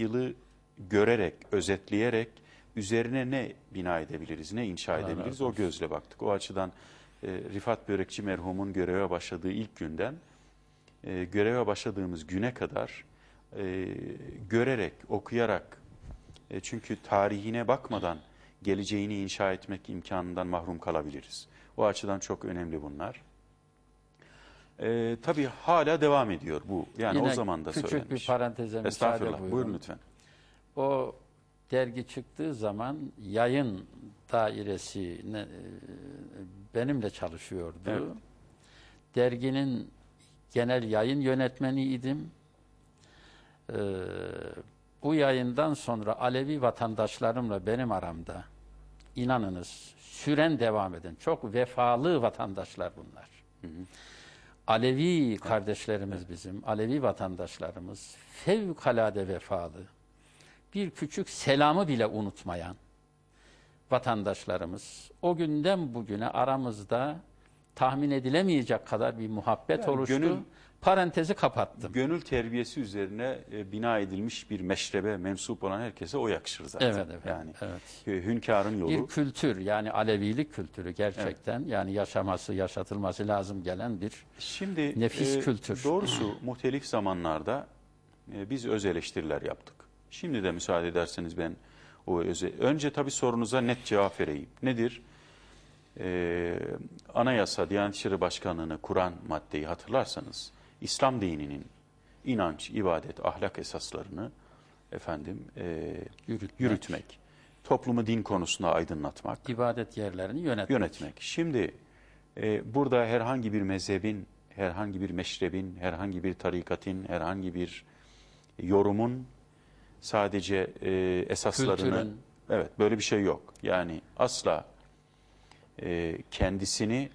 yılı görerek, özetleyerek üzerine ne bina edebiliriz, ne inşa Allah edebiliriz o gözle baktık. O açıdan e, Rifat Börekçi merhumun göreve başladığı ilk günden e, göreve başladığımız güne kadar e, görerek, okuyarak e, çünkü tarihine bakmadan geleceğini inşa etmek imkanından mahrum kalabiliriz. O açıdan çok önemli bunlar. E, tabii hala devam ediyor bu. Yani Yine o zaman da küçük söylenmiş. bir paranteze müsaade Estağfurullah. buyurun. Buyurun lütfen. O dergi çıktığı zaman yayın dairesi ne- e, benimle çalışıyordu. Evet. Derginin genel yayın yönetmeniydim. Ee, bu yayından sonra Alevi vatandaşlarımla benim aramda inanınız süren devam eden çok vefalı vatandaşlar bunlar. Alevi kardeşlerimiz bizim, Alevi vatandaşlarımız fevkalade vefalı. Bir küçük selamı bile unutmayan vatandaşlarımız. O günden bugüne aramızda tahmin edilemeyecek kadar bir muhabbet Yani oluştu. gönül- Parantezi kapattım. Gönül terbiyesi üzerine e, bina edilmiş bir meşrebe mensup olan herkese o yakışır zaten. Evet efendim. Yani evet. e, hünkârın yolu. Bir kültür yani Alevilik kültürü gerçekten yani yaşaması, yaşatılması lazım gelen bir Şimdi Nefis kültür. Doğrusu muhtelif zamanlarda e, biz öz eleştiriler yaptık. Şimdi de müsaade ederseniz ben o öze... Önce tabii sorunuza net cevap vereyim. Nedir? Ee, anayasa, Diyanet İşleri Başkanlığı'nı kuran maddeyi hatırlarsanız İslam dininin inanç, ibadet, ahlak esaslarını efendim e, yürütmek, yürütmek, toplumu din konusunda aydınlatmak, ibadet yerlerini yönetmek. yönetmek. Şimdi e, burada herhangi bir mezhebin, herhangi bir meşrebin, herhangi bir tarikatin, herhangi bir yorumun sadece e, esaslarını... Kültürün. Evet böyle bir şey yok. Yani asla e, kendisini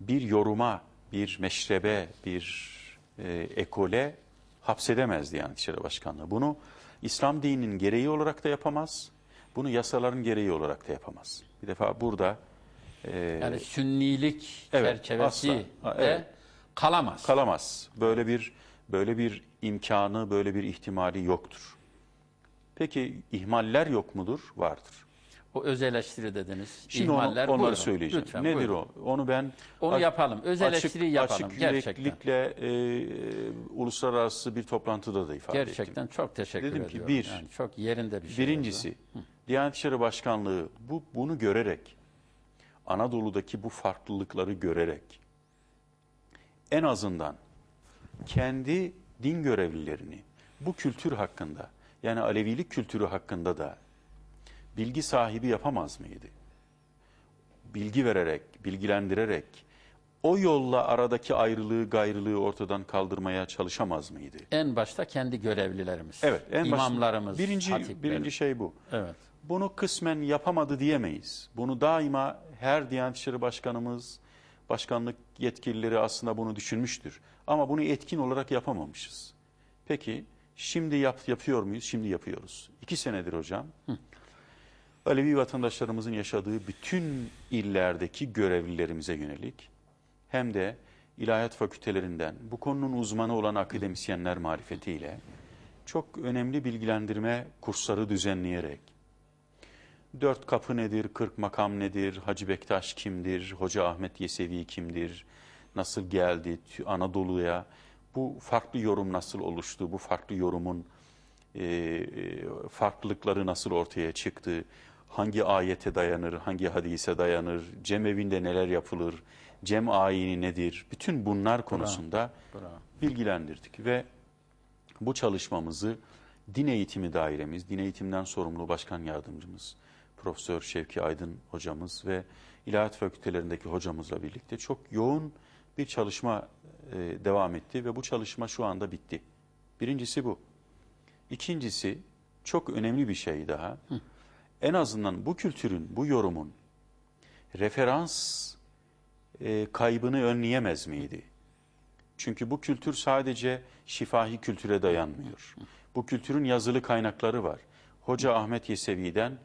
bir yoruma, bir meşrebe, bir e, ekole hapsedemez Diyanet İşleri Başkanlığı. Bunu İslam dininin gereği olarak da yapamaz. Bunu yasaların gereği olarak da yapamaz. Bir defa burada e, Yani sünnilik Evet, çerçevesi asla. De evet. kalamaz. kalamaz. Böyle bir böyle bir imkanı, böyle bir ihtimali yoktur. Peki ihmaller yok mudur? Vardır. O öz eleştiri dediniz. Şimdi onu- İhmaller, onları buyurun. söyleyeceğim. Lütfen, Nedir buyurun. o? Onu ben Onu yapalım. Öz eleştiri yapalım. Açık gerçekten. e, e, uluslararası bir toplantıda da ifade ettim. Gerçekten çok teşekkür Dedim ki, ediyorum. bir, yani çok yerinde bir şey. Birincisi, Diyanet İşleri Başkanlığı bu bunu görerek, Anadolu'daki bu farklılıkları görerek, en azından kendi din görevlilerini bu kültür hakkında, yani Alevilik kültürü hakkında da bilgi sahibi yapamaz mıydı? Bilgi vererek, bilgilendirerek, o yolla aradaki ayrılığı, gayrılığı ortadan kaldırmaya çalışamaz mıydı? En başta kendi görevlilerimiz. Evet, en başta- imamlarımız, birinci hatiplerimiz. birinci şey bu. Evet. Bunu kısmen yapamadı diyemeyiz. Bunu daima her Diyanet İşleri Başkanımız, başkanlık yetkilileri aslında bunu düşünmüştür. Ama bunu etkin olarak yapamamışız. Peki şimdi yap, yapıyor muyuz? Şimdi yapıyoruz. İki senedir hocam. Alevi vatandaşlarımızın yaşadığı bütün illerdeki görevlilerimize yönelik hem de ilahiyat fakültelerinden bu konunun uzmanı olan akademisyenler marifetiyle çok önemli bilgilendirme kursları düzenleyerek dört kapı nedir, kırk makam nedir, Hacı Bektaş kimdir, Hoca Ahmet Yesevi kimdir, nasıl geldi Anadolu'ya, bu farklı yorum nasıl oluştu, bu farklı yorumun e, farklılıkları nasıl ortaya çıktı, hangi ayete dayanır, hangi hadise dayanır, cemevinde neler yapılır, cem ayini nedir, bütün bunlar konusunda Bravo. bilgilendirdik ve bu çalışmamızı din eğitimi dairemiz, din eğitimden sorumlu başkan yardımcımız, Profesör Şevki Aydın hocamız ve ilahiyat fakültelerindeki hocamızla birlikte çok yoğun bir çalışma e, devam etti ve bu çalışma şu anda bitti. Birincisi bu. İkincisi çok önemli bir şey daha. En azından bu kültürün, bu yorumun referans e, kaybını önleyemez miydi? Çünkü bu kültür sadece şifahi kültüre dayanmıyor. Bu kültürün yazılı kaynakları var. Hoca Ahmet Yesevi'den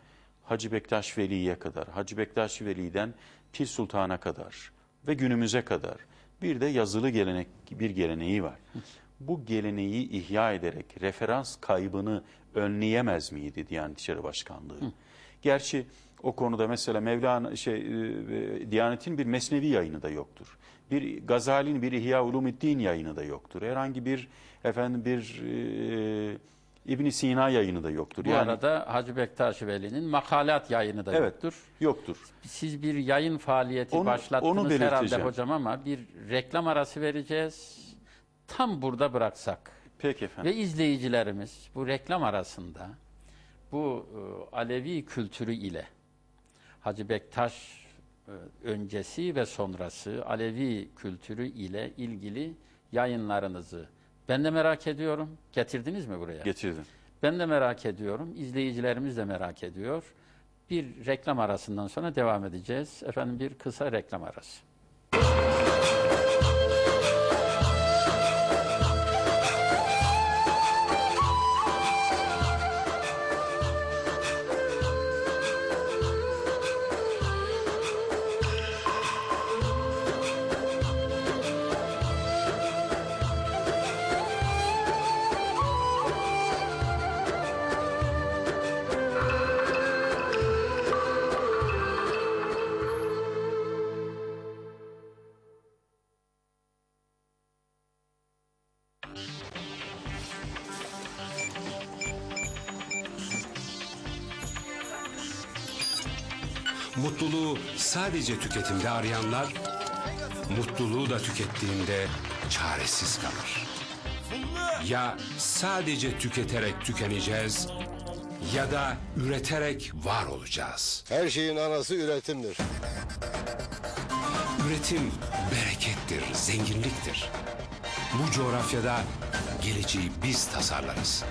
Hacı Bektaş Veli'ye kadar, Hacı Bektaş Veli'den Pir Sultan'a kadar ve günümüze kadar bir de yazılı gelenek bir geleneği var. Bu geleneği ihya ederek referans kaybını önleyemez miydi Diyanet İşleri Başkanlığı? Gerçi o konuda mesela Mevlana şey e, Diyanet'in bir mesnevi yayını da yoktur. Bir Gazali'nin bir İhya Ulumiddin yayını da yoktur. Herhangi bir efendim bir e, İbn Sina yayını da yoktur. Bu arada Hacı Bektaş Veli'nin makalat yayını da evet yoktur. yoktur. Siz bir yayın faaliyeti Onu- başlattınız onu herhalde hocam ama bir reklam arası vereceğiz. Tam burada bıraksak Peki efendim. ve izleyicilerimiz bu reklam arasında bu e, Alevi kültürü ile Hacı Bektaş e, öncesi ve sonrası Alevi kültürü ile ilgili yayınlarınızı ben de merak ediyorum. Getirdiniz mi buraya? Getirdim. Ben de merak ediyorum. İzleyicilerimiz de merak ediyor. Bir reklam arasından sonra devam edeceğiz. Efendim bir kısa reklam arası. Mutluluğu sadece tüketimde arayanlar, mutluluğu da tükettiğinde çaresiz kalır. Ya sadece tüketerek tükeneceğiz ya da üreterek var olacağız. Her şeyin anası üretimdir. Üretim berekettir, zenginliktir. Bu coğrafyada geleceği biz tasarlarız.